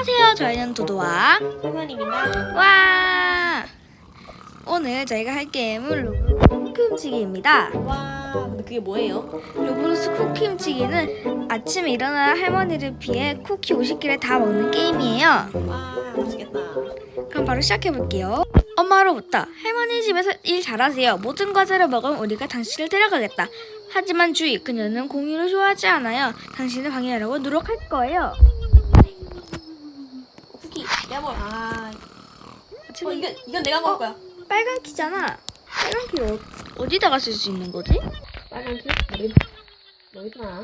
안녕하세요. 저희는 도도와 할머니입니다. 와 오늘 저희가 할 게임은 로블록스 쿠키 훔치기입니다. 와, 근데 그게 뭐예요? 로블록스 쿠키 훔치기는 아침에 일어나 할머니를 피해 쿠키 50개를 다 먹는 게임이에요. 와, 맛있겠다. 그럼 바로 시작해 볼게요. 엄마로부터 할머니 집에서 일 잘하세요. 모든 과자를 먹으면 우리가 당신을 데려가겠다. 하지만 주의, 그녀는 공유를 좋아하지 않아요. 당신을 방해하려고 노력할 거예요. 내가 먹어. 아, 아침에 어, 이건, 이건 내가 먹을 거야. 빨간 키잖아. 빨간 키 어, 어디다가 쓸 수 있는 거지? 빨간 키? 여기, 여기잖아.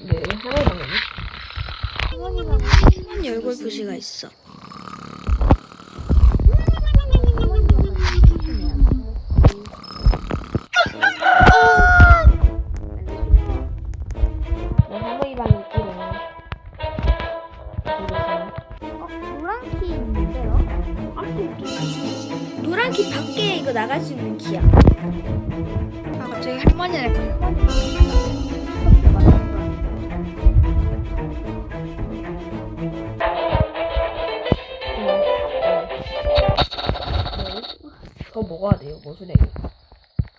네, 할머니. 할머니가 할머니 얼굴 표시가 있어. 노란 키 밖에 이거 나갈 수 있는 키야. 아 갑자기 할머니를 더 먹어야 돼요, 뭐 소리야. 이거.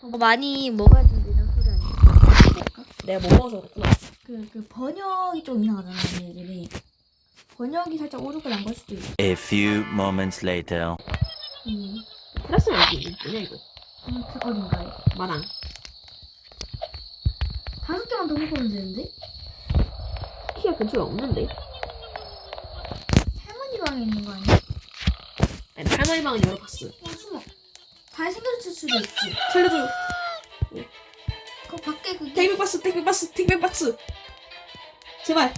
더 많이 먹어야 된다는 소리 아니야? 내가 못 먹어서 그렇구나. 그, 그 번역이 좀 이상하잖아 얘들이. 번역이 살짝 오류가 난 걸 수도 있어. A few moments later. 음, 플러스는 어디 뭐냐, 이거? 음, 어딘가에. 마랑. 다섯 개만 더 먹으면 되는데? 키가 근처에 없는데? 할머니 방에 있는 거 아니야? 아니, 할머니 방은 열어봤어. 어, 숨어. 잘 생겼을 수도 있지. 살려줘. 그 밖에 그게 택배 박스, 택배 박스, 택배 박스. 제발.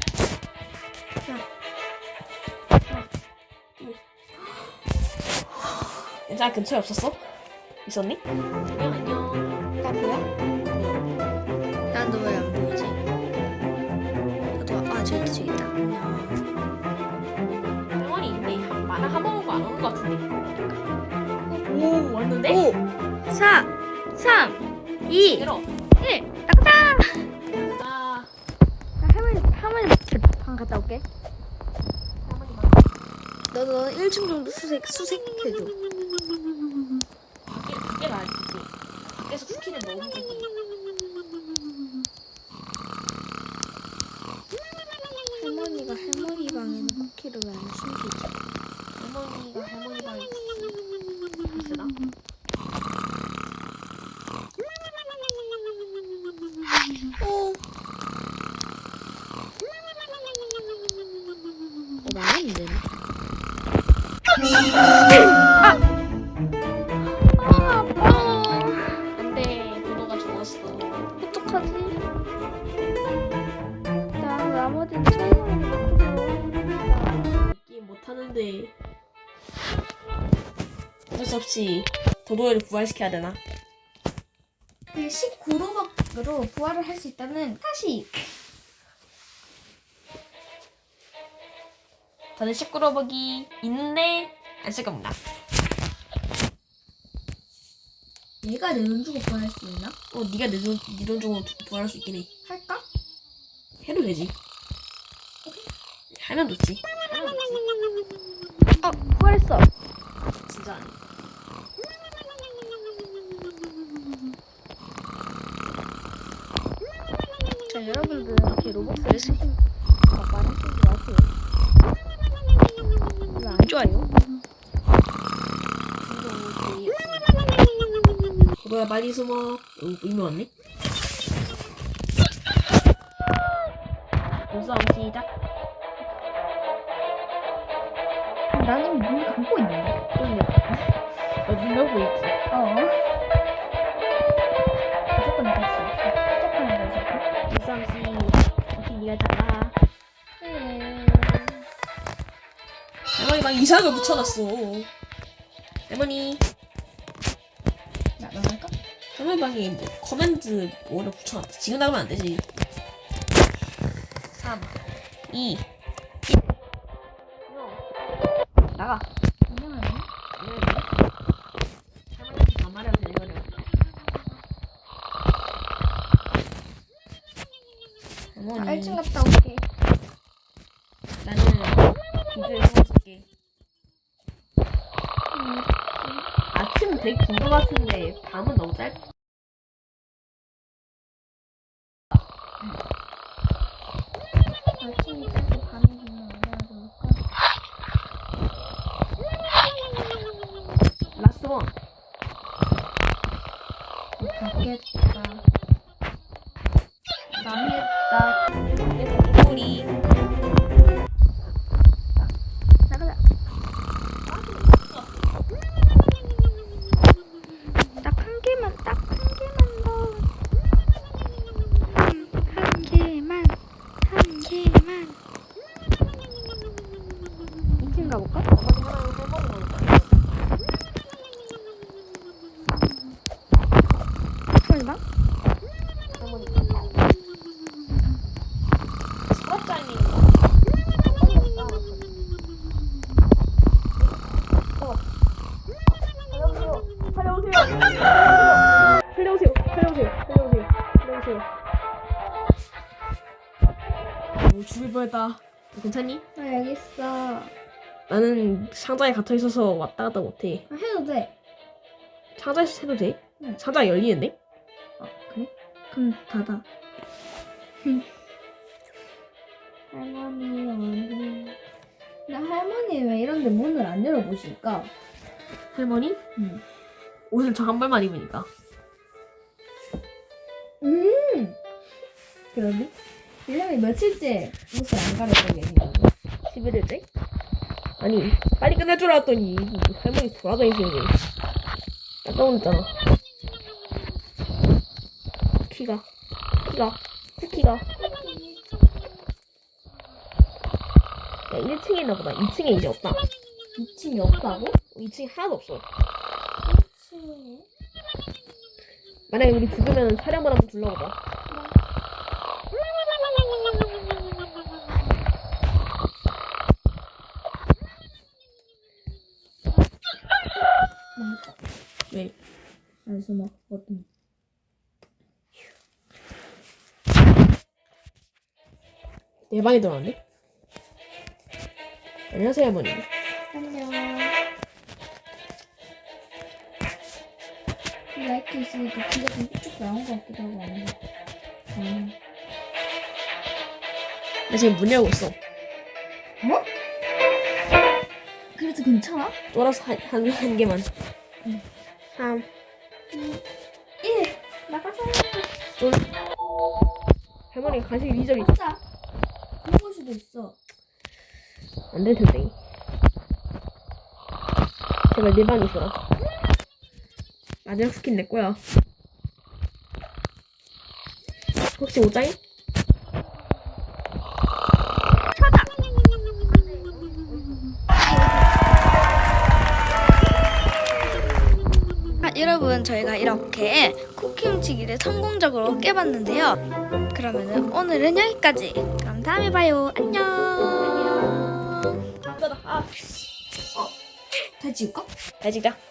괜찮아, 근처에 없었어? 있었니? 안녕, 안녕. 나 보여? 난너왜 안 보이지? 저도 아 저기 저기 있다. 안녕. 병원이 있네. 마당 한번 오고 안 오는 것 같은데. 오, 왔는데? 5 4 3 2 들어. 1 나가자. 아, 나 할머니 할머니 방 갔다 올게. 너도 1층 정도 수색 수색해줘. 게임 못하는데. 어쩔 수 없이 도도를 부활시켜야 되나? 그 19로벅으로 부활을 할 수 있다는 사실. 저는 시끄러벅이 있는데 안 쓸 겁니다. 얘가 내 돈 주고 부활할 수 있나? 어, 네가 내 돈 네돈 주고 부활할 수 있긴 해. 할까? 해도 되지. 좋지. 하면 좋지. 어 부활했어. 진짜 안 해. 자 여러분들 이렇게 로봇을 쓰신 말하시지 마세요. 이거 안 좋아요? 도도야 빨리 숨어. 어, 이미 왔네. 몸싸움 시작. 나는 눈 감고 있는데. 너눈 열고 있지. 어. 무조건 나갔지. 시작하는 거지. 몸싸움 시. 어떻게 네가 잘라. 할머니 막 이상한 걸 붙여놨어. 할머니. 나 나갈까? 할머니 방에 뭐 커맨드 뭐를 붙여놨다. 지금 나가면 안 되지. 3, 2, 1. 나가. 갔다 올게. 나는 기도에 숨어줄게. 아침은 되게 긴 것 같은데 밤은 너무 짧. 아침이 짧고 밤이 길면 얼마나 좋을까? 라스트 원. 못 잡겠다. 망했다. 우리 나가자. 딱 한 개만, 딱 한 개만 더. 한, 한 개만, 한 개만. 2층 가볼까? 설마? 오, 죽을 뻔했다. 괜찮니? 아, 여기 있어. 나는 상자에 갇혀 있어서 왔다 갔다 못해. 아, 해도 돼. 상자에서 해도 돼? 응. 상자 열리는데? 아, 그래? 그럼 닫아. 할머니, 어디? 나 할머니 왜 이런데 문을 안 열어보실까? 할머니? 응. 옷을 저 한 벌만 입으니까. 음! 그러네. 일년에 며칠째 옷을 안 갈아입고 거지? 11일째? 아니, 빨리 끝날 줄 알았더니 할머니 돌아다니시네. 깜짝 놀랐잖아. 키가, 키가, 쿠키가. 야, 1층에 있나 보다. 2층에 이제 없다. 2층이 없다고? 2층에 하나도 없어. 2층에? 만약에 우리 죽으면 촬영만 한번 둘러보자. 왜? 안 숨어. 어떤? 내 방에 들어왔네? 안녕하세요, 할머니. 안녕. 라이트 있으니까 귀가 좀쭉 나온 것 같기도 하고 안 해. 음. 나 지금 문 열고 있어. 어? 그래도 괜찮아? 쫄아서 한, 한, 한 개만. 응. 3, 1. 나가자. 쫄. 할머니가 간식 리저리 아싸. 그럴 수도 있어. 안 될 텐데. 제발 내 방에 있어라. 마지막 스킨 내 거야. 혹시 옷장이? 여러분 저희가 이렇게 쿠키 훔치기를 성공적으로 깨봤는데요. 그러면은 오늘은 여기까지. 그럼 다음에 봐요. 안녕. 아, 다 찍을까? 잘 찍자.